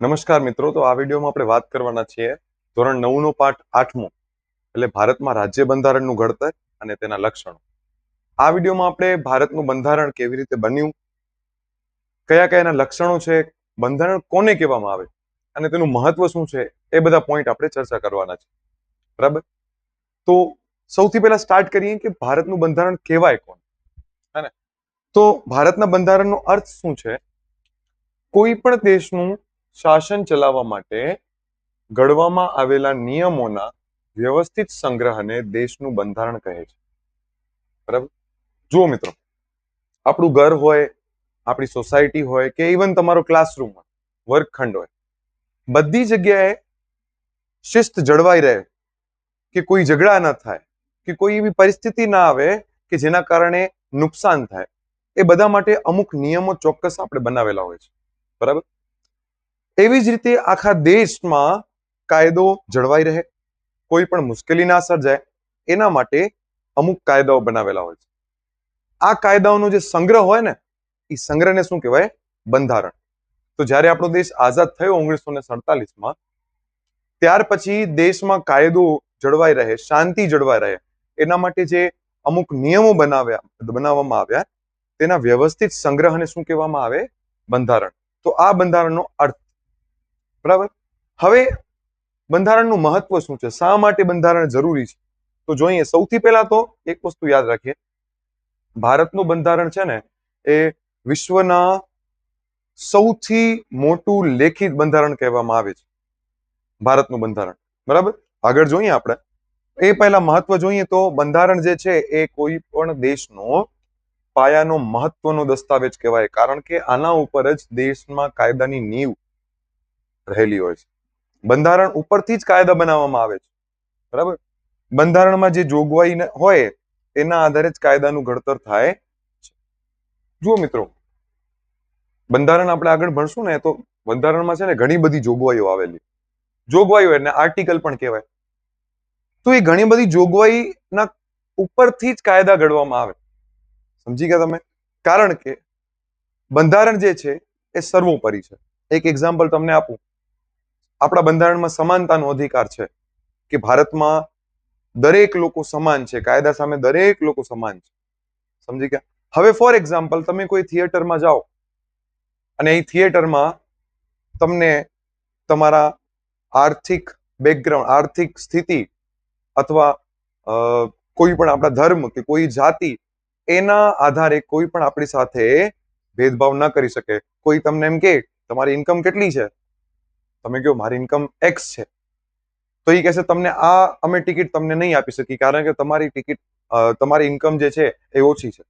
નમસ્કાર મિત્રો, તો આ વિડીયોમાં આપણે વાત કરવાના છીએ ધોરણ નવ નો પાઠ આઠમો, એટલે ભારતમાં રાજ્ય બંધારણનું ઘડતર અને તેના લક્ષણો. આ વિડીયોમાં આપણે ભારતનું બંધારણ કેવી રીતે બન્યું, કયા કયા એના લક્ષણો છે, બંધારણ કોને કહેવામાં આવે, અને તેનું મહત્વ શું છે, એ બધા પોઈન્ટ આપણે ચર્ચા કરવાના છે. બરાબર? તો સૌથી પહેલા સ્ટાર્ટ કરીએ કે ભારતનું બંધારણ કહેવાય કોણ? હે તો ભારતના બંધારણનો અર્થ શું છે? કોઈ પણ દેશનું શાસન ચલાવવા માટે ઘડવામાં આવેલા નિયમોના વ્યવસ્થિત સંગ્રહને દેશનું બંધારણ કહે છે. બરાબર? જુઓ મિત્રો, આપણું ઘર હોય, આપણી સોસાયટી હોય કે ઇવન તમારો ક્લાસરૂમ હોય, વર્ગખંડ હોય, બધી જગ્યાએ શિસ્ત જળવાઈ રહે કે કોઈ ઝઘડા ન થાય, કે કોઈ એવી પરિસ્થિતિ ના આવે કે જેના કારણે નુકસાન થાય, એ બધા માટે અમુક નિયમો ચોક્કસ આપણે બનાવેલા હોય છે. બરાબર? એવી જ રીતે આખા દેશમાં કાયદો જળવાઈ રહે, કોઈ પણ મુશ્કેલી ના સર્જાય, એના માટે અમુક કાયદાઓ બનાવેલા હોય છે. આ કાયદાઓનો જે સંગ્રહ હોય ને એ સંગ્રહને શું કહેવાય? બંધારણ. તો જ્યારે આપણો દેશ આઝાદ થયો ઓગણીસો ને સડતાલીસમાં, ત્યાર પછી દેશમાં કાયદો જળવાઈ રહે, શાંતિ જળવાઈ રહે, એના માટે જે અમુક નિયમો બનાવ્યા, બનાવવામાં આવ્યા, તેના વ્યવસ્થિત સંગ્રહને શું કહેવામાં આવે? બંધારણ. તો આ બંધારણનો અર્થ બરાબર? હવે બંધારણનું મહત્વ શું છે? શા માટે બંધારણ જરૂરી છે? તો જોઈએ, સૌથી પહેલા તો એક વસ્તુ યાદ રાખીએ. ભારતનું બંધારણ છે ને, એ વિશ્વના સૌથી મોટું લેખિત બંધારણ કહેવામાં આવે છે. ભારતનું બંધારણ. બરાબર? આગળ જોઈએ આપણે. એ પહેલા મહત્વ જોઈએ તો બંધારણ જે છે, એ કોઈ પણ દેશનો પાયાનો મહત્વનો દસ્તાવેજ કહેવાય. કારણ કે આના ઉપર જ દેશમાં કાયદાની નીવ રહેલી હોય છે. બંધારણ ઉપરથી જ કાયદા બનાવવામાં આવે છે. બરાબર? બંધારણમાં જે જોગવાઈ હોય, એના આધારે જ કાયદાનું ઘડતર થાય છે. જુઓ મિત્રો, બંધારણ આપણે આગળ ભણશું ને, તો બંધારણમાં છે ને ઘણી બધી જોગવાઈઓ આવેલી. જોગવાઈઓ એટલે આર્ટિકલ પણ કહેવાય. તો એ ઘણી બધી જોગવાઈના ઉપરથી જ કાયદા ઘડવામાં આવે. સમજી ગયા તમે? કારણ કે બંધારણ જે છે, એ સર્વોપરી છે. એક એક્ઝામ્પલ તમને આપું. આપણા બંધારણમાં સમાનતાનો અધિકાર છે કે ભારતમાં દરેક લોકો સમાન છે, કાયદા સામે દરેક લોકો સમાન છે. સમજી ગયા? હવે ફોર એક્ઝામ્પલ તમે કોઈ થિયેટરમાં જાઓ અને એ થિયેટરમાં તમને તમારા આર્થિક બેકગ્રાઉન્ડ આર્થિક સ્થિતિ અથવા કોઈ પણ આપણા ધર્મ કે કોઈ જાતિ એના આધારે કોઈ પણ આપણી સાથે ભેદભાવ ન કરી શકે. કોઈ તમને એમ કે, તમારી ઇન્કમ કેટલી છે? તમે કહો મારી ઇન્કમ એક્સ છે, તો એ કહેશે તમને આ, અમે ટિકિટ તમને નહીં આપી શકી કારણ કે તમારી ટિકિટ તમારી ઇન્કમ જે છે એ ઓછી છે.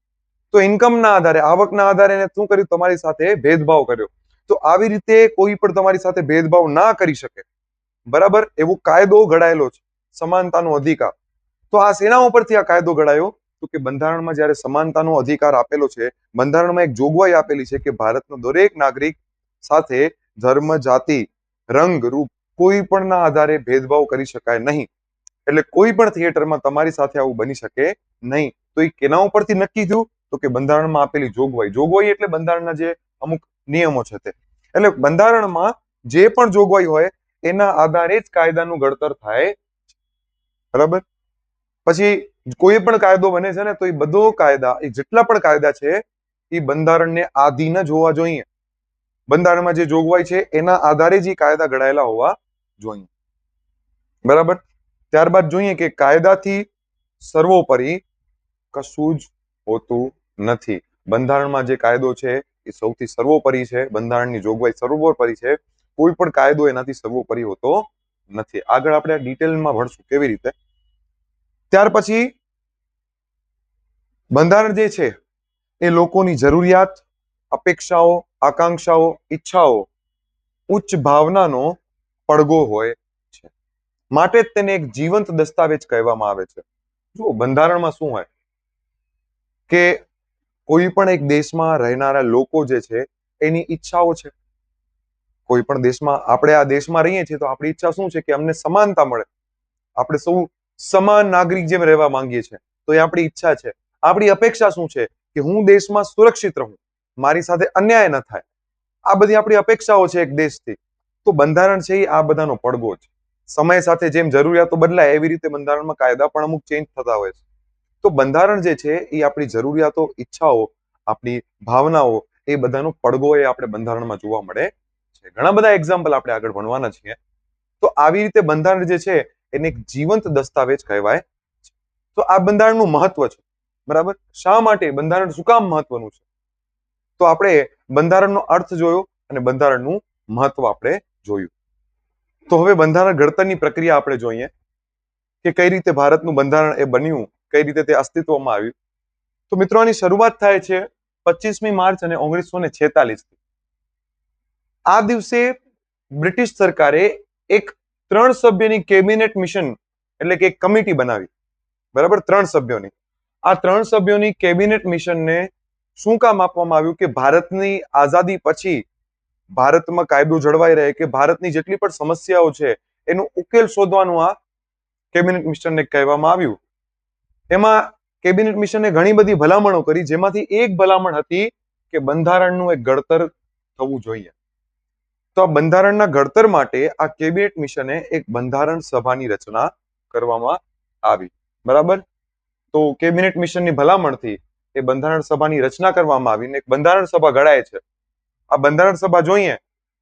તો ઇન્કમના આધારે, આવકના આધારે એને શું કર્યું? તમારી સાથે ભેદભાવ કર્યો. તો આવી રીતે કોઈ પણ તમારી સાથે ભેદભાવ ના કરી શકે. બરાબર? એવો કાયદો ઘડાયેલો છે, સમાનતાનો અધિકાર. તો આ સેના ઉપરથી આ કાયદો ઘડાયો? તો કે બંધારણમાં જ્યારે સમાનતાનો અધિકાર આપેલો છે, બંધારણમાં એક જોગવાઈ આપેલી છે કે ભારતનો દરેક નાગરિક સાથે ધર્મ, જાતિ રંગ રૂપ કોઈ પણના આધારે ભેદભાવ કરી શકાય નહીં. એટલે કોઈ પણ થિયેટરમાં તમારી સાથે આવું બની શકે નહીં. તો એ કેના ઉપરથી નક્કી થયું? તો કે બંધારણમાં આપેલી જોગવાઈ. જોગવાઈ એટલે બંધારણના જે અમુક નિયમો છે તે. એટલે બંધારણમાં જે પણ જોગવાઈ હોય, એના આધારે જ કાયદાનું ઘડતર થાય. બરાબર? પછી કોઈ પણ કાયદો બને છે ને, તો એ બધો કાયદા, એ જેટલા પણ કાયદા છે, એ બંધારણને આધીન જ હોવા જોઈએ. બંધારણમાં જે જોગવાઈ છે, એના આધારે જ કાયદા ઘડાયેલા હોવા જોઈએ. બરાબર? ત્યારબાદ જોઈએ કે કાયદાથી સર્વોપરી કશું જ હોતું નથી. બંધારણમાં જે કાયદો છે, એ સૌથી સર્વોપરી છે, બંધારણની જોગવાઈ સર્વોપરી છે, કોઈ પણ કાયદો એનાથી સર્વોપરી હોતો નથી. આગળ આપણે ડિટેલમાં ભણશું કેવી રીતે. ત્યાર પછી બંધારણ જે છે, એ લોકોની જરૂરિયાત, અપેક્ષાઓ આકાંક્ષાઓ, ઈચ્છાઓ, ઉચ્ચ ભાવનાનો પડઘો હોય છે. માટે જ તેને એક જીવંત દસ્તાવેજ કહેવામાં આવે છે. જુઓ, બંધારણમાં શું હોય? કે કોઈ પણ એક દેશમાં રહેનારા લોકો જે છે, એની ઈચ્છાઓ છે. કોઈ પણ દેશમાં, આપણે આ દેશમાં રહીએ છીએ તો આપણી ઈચ્છા શું છે? કે અમને સમાનતા મળે. આપણે સૌ સમાન નાગરિક જેમ રહેવા માંગીએ છીએ. તો એ આપણી ઈચ્છા છે. આપણી અપેક્ષા શું છે? કે હું દેશમાં સુરક્ષિત રહું. મારી સાથે અન્યાય ન થાય. આ બધી આપણી અપેક્ષાઓ છે એક દેશથી. તો બંધારણ છે એ આ બધાનો પડઘો છે. સમય સાથે જેમ જરૂરિયાતો બદલાય એવી રીતે બંધારણમાં કાયદા પણ અમુક ચેન્જ થતા હોય છે. તો બંધારણ જે છે એ આપણી જરૂરિયાતો, ઈચ્છાઓ, આપણી ભાવનાઓ એ બધાનો પડઘો એ આપણે બંધારણમાં જોવા મળે છે. ઘણા બધા એક્ઝામ્પલ આપણે આગળ ભણવાના છીએ. તો આવી રીતે બંધારણ જે છે એને એક જીવંત દસ્તાવેજ કહેવાય. તો આ બંધારણનું મહત્વ છે. બરાબર? શા માટે? બંધારણ શું કામ મહત્વનું છે? તો આપણે બંધારણનો અર્થ જોયો અને બંધારણનું મહત્વ આપણે જોયું. તો હવે બંધારણ ઘડતરની પ્રક્રિયા આપણે જોઈએ કે કઈ રીતે ભારતનું બંધારણ એ બન્યું, કઈ રીતે તે અસ્તિત્વમાં આવ્યું. તો મિત્રો, આની શરૂઆત થાય છે પચીસમી માર્ચ અને ઓગણીસો ને છેતાલીસ આ દિવસે બ્રિટિશ સરકારે એક ત્રણ સભ્યની કેબિનેટ મિશન એટલે કે એક કમિટી બનાવી. બરાબર? ત્રણ સભ્યોની. આ ત્રણ સભ્યોની કેબિનેટ મિશનને શું કામ આપવામાં આવ્યું કે ભારતની આઝાદી પછી ભારતમાં કાયદો જળવાઈ રહે, કે ભારતની જેટલી પણ સમસ્યાઓ છે, એનો ઉકેલ શોધવાનું આ કેબિનેટ મિશનને કહેવામાં આવ્યું. એમાં કેબિનેટ મિશને ઘણી બધી ભલામણો કરી, જેમાંથી એક ભલામણ હતી કે બંધારણનું એક ઘડતર થવું જોઈએ. તો આ બંધારણના ઘડતર માટે આ કેબિનેટ મિશને એક બંધારણ સભાની રચના કરવામાં આવી. બરાબર? તો કેબિનેટ મિશનની ભલામણથી એ બંધારણ સભાની રચના કરવામાં આવીને એક બંધારણ સભા ઘડાય છે. આ બંધારણ સભા જોઈએ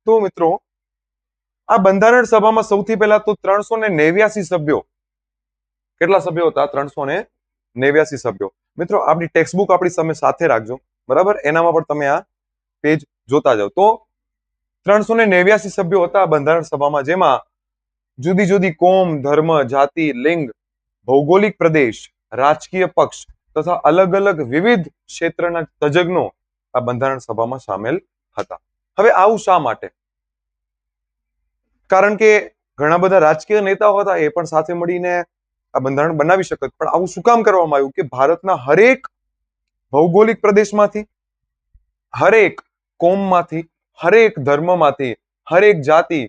તો મિત્રો, આ બંધારણ સભામાં સૌથી પહેલા તો ત્રણસો નેવ્યાસી સભ્યો. કેટલા સભ્યો હતા? ત્રણસો નેવ્યાસી સભ્યો. મિત્રો, આપણી ટેક્સ્ટબુક આપણી સામે સાથે રાખજો. બરાબર? એનામાં પણ તમે આ પેજ જોતા જાઓ. તો ત્રણસો ને નેવ્યાસી સભ્યો હતા બંધારણ સભામાં, જેમાં જુદી જુદી કોમ, ધર્મ, જાતિ, લિંગ, ભૌગોલિક પ્રદેશ, રાજકીય પક્ષ તથા અલગ અલગ વિવિધ ક્ષેત્રના તજજ્ઞો આ બંધારણ સભામાં સામેલ હતા. હવે આવું શા માટે? કારણ કે ઘણા બધા રાજકીય નેતાઓ હતા એ પણ સાથે મળીને આ બંધારણ બનાવી શકત, પણ આવું શું કામ કરવામાં આવ્યું કે ભારતના હરેક ભૌગોલિક પ્રદેશમાંથી, હરેક કોમમાંથી, હરેક ધર્મમાંથી, હરેક જાતિ,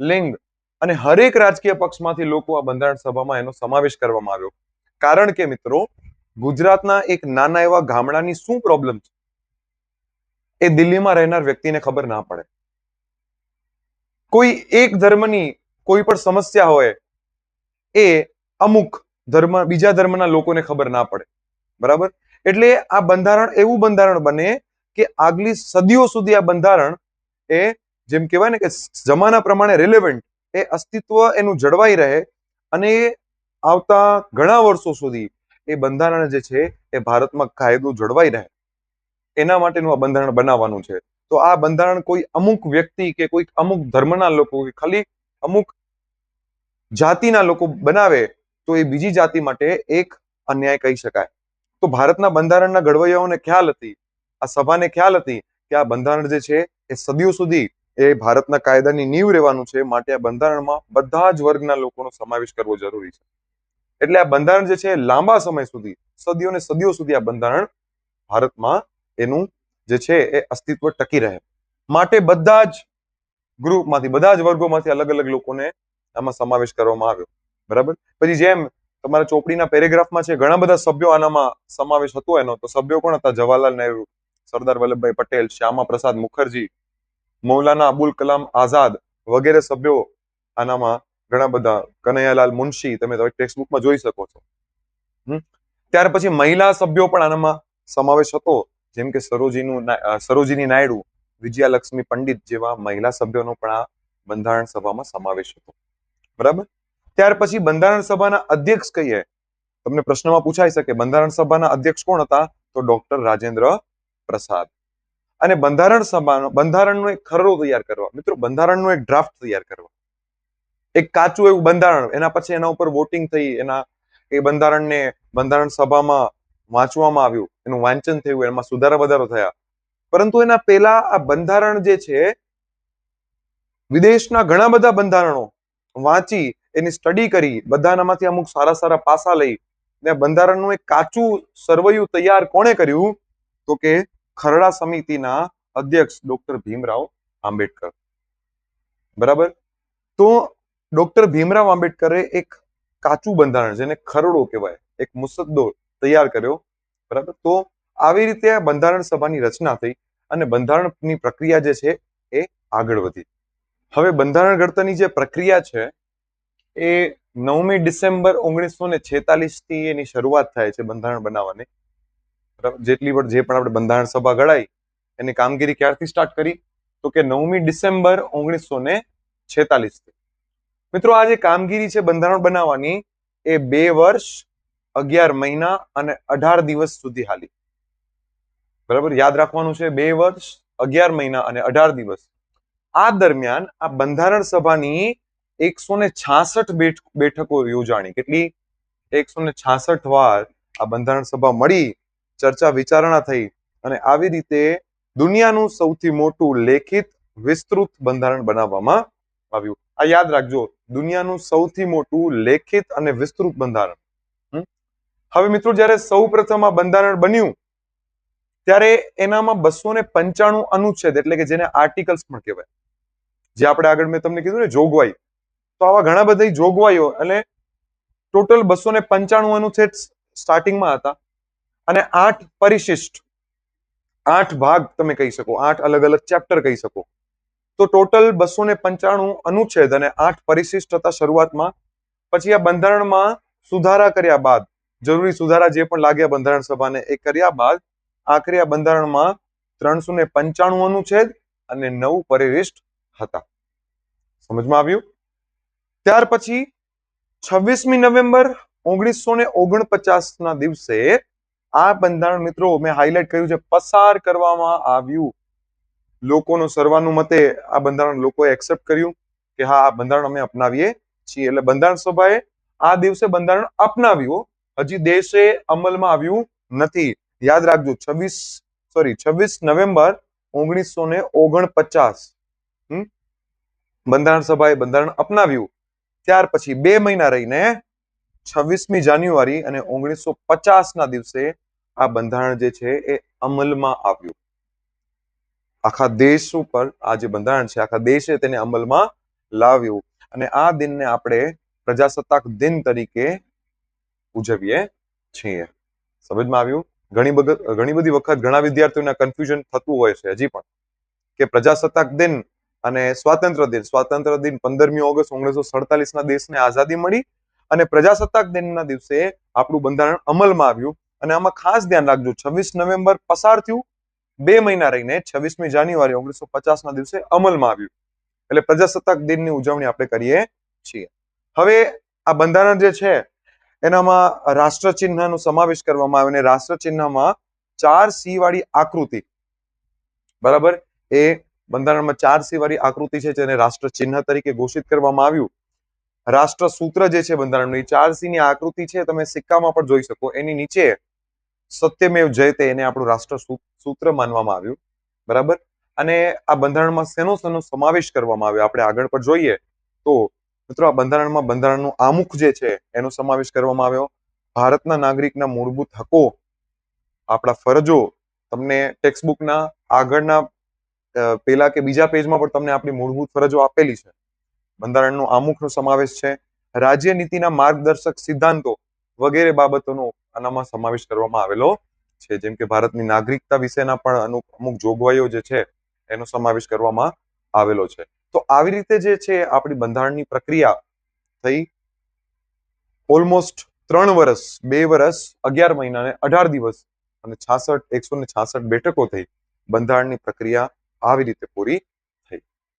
લિંગ અને હરેક રાજકીય પક્ષમાંથી લોકો આ બંધારણ સભામાં એનો સમાવેશ કરવામાં આવ્યો. કારણ કે મિત્રો ગુજરાતના એક નાના એવા ગામડાની શું પ્રોબ્લેમ છે? એ દિલ્હીમાં રહેનાર વ્યક્તિને ખબર ના પડે. કોઈ એક ધર્મની કોઈ પણ સમસ્યા હોય, એ અમુક ધર્મ, બીજા ધર્મના લોકોને ખબર ના પડે. બરાબર? એટલે આ બંધારણ એવું બંધારણ બને કે આગલી સદીઓ સુધી આ બંધારણ એ જેમ કહેવાય ને કે જમાના પ્રમાણે રિલેવન્ટ એ અસ્તિત્વ એનું જળવાઈ રહે અને આવતા ઘણા વર્ષો સુધી એ બંધારણ જે છે, એ ભારતમાં કાયદો જળવાઈ રહે. એના માટેનું આ બંધારણ બનાવવાનું છે. તો આ બંધારણ કોઈ અમુક વ્યક્તિ કે કોઈ અમુક ધર્મના લોકો કે ખાલી અમુક જાતિના લોકો બનાવે, તો એ બીજી જાતિ માટે એક અન્યાય કહી શકાય. તો ભારતના બંધારણના ઘડવૈયાઓને ખ્યાલ હતી, આ સભાને ખ્યાલ હતી કે આ બંધારણ જે છે, એ સદીઓ સુધી એ ભારતના કાયદાની નીવ રહેવાનું છે, માટે આ બંધારણમાં બધા જ વર્ગના લોકોનો સમાવેશ કરવો જરૂરી છે. એટલે આ બંધારણ જે છે લાંબા સમય સુધી, સદીઓ ને સદીઓ સુધી આ બંધારણ ભારતમાં એનું જે છે એ અસ્તિત્વ ટકી રહે. માટે બધા જ ગ્રુપમાંથી, બધા જ વર્ગોમાંથી અલગ અલગ લોકોને આમાં સમાવેશ કરવામાં આવ્યો. બરાબર? પછી જેમ તમારા ચોપડીના પેરેગ્રાફમાં છે, ઘણા બધા સભ્યો આનામાં સમાવેશ હતો એનો. તો સભ્યો કોણ હતા? જવાહરલાલ નહેરુ, સરદાર વલ્લભભાઈ પટેલ, શ્યામા પ્રસાદ મુખર્જી, મૌલાના અબુલ કલામ આઝાદ વગેરે સભ્યો આનામાં ઘણા બધા કનૈયાલાલ મુનશી તમે ટેક્સ્ટ બુકમાં જોઈ શકો છો. ત્યાર પછી મહિલા સભ્યો પણ આનામાં સમાવેશ હતો. જેમ કે સરોજીનું સરોજીની નાયડુ, વિજયાલક્ષ્મી પંડિત જેવા મહિલા સભ્યોનો પણ આ બંધારણ સભામાં સમાવેશ હતો. બરાબર? ત્યાર પછી બંધારણ સભાના અધ્યક્ષ કહીએ. તમને પ્રશ્નમાં પૂછાઈ શકે બંધારણ સભાના અધ્યક્ષ કોણ હતા? તો ડોક્ટર રાજેન્દ્ર પ્રસાદ. અને બંધારણ સભાનો, બંધારણનો એક ખરડો તૈયાર કરવા. મિત્રો, બંધારણનો એક ડ્રાફ્ટ તૈયાર કરવા. એક કાચું એવું બંધારણ, એના પછી એના ઉપર વોટિંગ થઈ, એના એ બંધારણને, બંધારણ સભામાં વાંચવામાં આવ્યું, એનું વાંચન થયું, એમાં સુધારા વધારો થયા. પરંતુ એના પહેલા આ બંધારણ જે છે, વિદેશના ઘણા બધા બંધારણો વાંચી, એની સ્ટડી કરી, બધાનામાંથી અમુક સારા સારા પાસા લઈ, ને બંધારણનું એક કાચું સરવૈયું તૈયાર કોણે કર્યું? તો કે ખરડા સમિતિના અધ્યક્ષ ડોક્ટર ભીમરાવ આંબેડકર. બરાબર? તો ડોક્ટર ભીમરાવ આંબેડકરે એક કાચું બંધારણ, જેને ખરડો કહેવાય, એક મુસદ્દો તૈયાર કર્યો, બરાબર? તો આવી રીતે આ બંધારણ સભાની રચના થઈ અને બંધારણની પ્રક્રિયા જે છે એ આગળ વધી. હવે બંધારણ ઘડતરની જે પ્રક્રિયા છે એ નવમી ડિસેમ્બર ઓગણીસો ને થી એની શરૂઆત થાય છે બંધારણ બનાવવાની. જેટલી પણ જે પણ આપણે બંધારણ સભા ઘડાઈ, એની કામગીરી ક્યારથી સ્ટાર્ટ કરી? તો કે નવમી ડિસેમ્બર ઓગણીસો ને છેતાલીસથી મિત્રો, આ જે કામગીરી છે બંધારણ બનાવવાની એ બે વર્ષ, અગિયાર મહિના અને અઢાર દિવસ સુધી હાલી. બરાબર? યાદ રાખવાનું છે બે વર્ષ, અગિયાર મહિના અને અઢાર દિવસ. આ દરમિયાન આ બંધારણ સભાની એકસો ને છાસઠ બેઠકો યોજાણી. કેટલી? એકસો ને છાસઠ વાર આ બંધારણ સભા મળી, ચર્ચા વિચારણા થઈ અને આવી રીતે દુનિયાનું સૌથી મોટું લેખિત, વિસ્તૃત બંધારણ બનાવવામાં આવ્યું. આ યાદ રાખજો દુનિયાનું સૌથી મોટું લેખિત અને વિસ્તૃત બંધારણ? હવે મિત્રો, જ્યારે સૌ આ બંધારણ બન્યું, ત્યારે એનામાં બસો ને પંચાણું અનુચ્છેદ એટલે કે જેને આર્ટિકલ્સ પણ કહેવાય. જે આપણે આગળ મેં તમને કીધું ને જોગવાઈ તો આવા ઘણા બધા જોગવાઈઓ, એટલે ટોટલ બસો ને પંચાણું અનુચ્છેદ સ્ટાર્ટિંગમાં હતા. અને આઠ પરિશિષ્ટ, આઠ ભાગ તમે કહી શકો, આઠ અલગ અલગ ચેપ્ટર કહી શકો. તો ટોટલ બસો ને પંચાણું અનુચ્છેદ અને આઠ પરિશિષ્ટ હતા શરૂઆતમાં, પછી આ બંધારણમાં સુધારા કર્યા બાદ, જરૂરી સુધારા જે પણ લાગ્યા બંધારણ સભાને એ કર્યા બાદ, આખરે આ બંધારણમાં ત્રણસો ને પંચાણું અનુચ્છેદ અને નવ પરિશિષ્ટ હતા. સમજમાં આવ્યું? ત્યાર પછી છવ્વીસમી નવેમ્બર ઓગણીસો ને ઓગણપચાસ ના દિવસે આ બંધારણ, મિત્રો, મેં હાઇલાઇટ કર્યું છે, પસાર કરવામાં આવ્યું. લોકોનો સર્વાનુમતે આ બંધારણ લોકોએ એક્સેપ્ટ કર્યું કે હા, આ બંધારણ અમે અપનાવીએ છીએ. એટલે બંધારણ સભાએ આ દિવસે બંધારણ અપનાવ્યું. હજી દેશે અમલમાં આવ્યું નથી. યાદ રાખજો, છવ્વીસ સોરી છવ્વીસ નવેમ્બર ઓગણીસો ને ઓગણપચાસ? બંધારણ સભાએ બંધારણ અપનાવ્યું. ત્યાર પછી બે મહિના રહીને છવ્વીસમી જાન્યુઆરી અને ઓગણીસો પચાસ ના દિવસે આ બંધારણ જે છે એ અમલમાં આવ્યું. આખા દેશ ઉપર આ જે બંધારણ છે, આખા દેશે તેને અમલમાં લાવ્યું. અને આ દિનને આપણે પ્રજાસત્તાક દિન તરીકે ઉજવીએ છીએ. સમજમાં આવ્યું? ઘણી વખત ઘણી બધી વખત ઘણા વિદ્યાર્થીઓના કન્ફ્યુઝન થતું હોય છે, હજી પણ. કે પ્રજાસત્તાક દિન અને સ્વાતંત્ર્ય દિન સ્વાતંત્ર્ય દિન પંદરમી ઓગસ્ટ ઓગણીસો સડતાલીસ ના દેશને આઝાદી મળી અને પ્રજાસત્તાક દિનના દિવસે આપણું બંધારણ અમલમાં આવ્યું. અને આમાં ખાસ ધ્યાન રાખજો, છવ્વીસ નવેમ્બર પસાર થયું બે મહિના રહીને છવ્વીસમી જાન્યુઆરી ઓગણીસો પચાસ ના દિવસે અમલમાં આવ્યું. એટલે પ્રજાસત્તાક દિનની ઉજવણી આપણે કરીએ છીએ. હવે આ બંધારણ જે છે, એનામાં રાષ્ટ્ર ચિહ્નનો સમાવેશ કરવામાં આવ્યો અને રાષ્ટ્ર ચિહ્નમાં ચાર સી વાળી આકૃતિ. બરાબર? એ બંધારણમાં ચાર સી વાળી આકૃતિ છે જેને રાષ્ટ્ર ચિહ્ન તરીકે ઘોષિત કરવામાં આવ્યું. રાષ્ટ્ર સૂત્ર જે છે બંધારણનું, એ ચાર સી ની આકૃતિ છે, તમે સિક્કામાં પણ જોઈ શકો. એની નીચે સત્યમેવ જયતે એને આપણું રાષ્ટ્ર સૂત્ર માનવામાં આવ્યું, બરાબર? અને આ બંધારણમાં શેનો શેનો સમાવેશ કરવામાં આવ્યો? આપણે આગળ પર જોઈએ તો, મિત્રો, આ બંધારણમાં બંધારણનું આમુખ જે છે, એનો સમાવેશ કરવામાં આવ્યો. ભારતના નાગરિકના મૂળભૂત હકો, આપણા ફરજો, તમને ટેક્સ્ટબુકના આગળના પેલા કે બીજા પેજમાં પણ તમને આપણી મૂળભૂત ફરજો આપેલી છે. બંધારણનું આમુખનો સમાવેશ છે. રાજ્ય નીતિના માર્ગદર્શક સિદ્ધાંતો વગેરે બાબતોનો આનામાં સમાવેશ કરવામાં આવેલો છે, જેમ કે ભારતની નાગરિકતા વિશેના પણ અમુક જોગવાઈઓ જે છે, એનો સમાવેશ કરવામાં આવેલો છે. તો આવી રીતે જે છે, આપણી બંધારણની પ્રક્રિયા થઈ ઓલમોસ્ટ ત્રણ વર્ષ બે વર્ષ અગિયાર મહિના અને અઢાર દિવસ અને છાસઠ, એકસો ને છાસઠ બેઠકો થઈ બંધારણની પ્રક્રિયા આવી રીતે પૂરી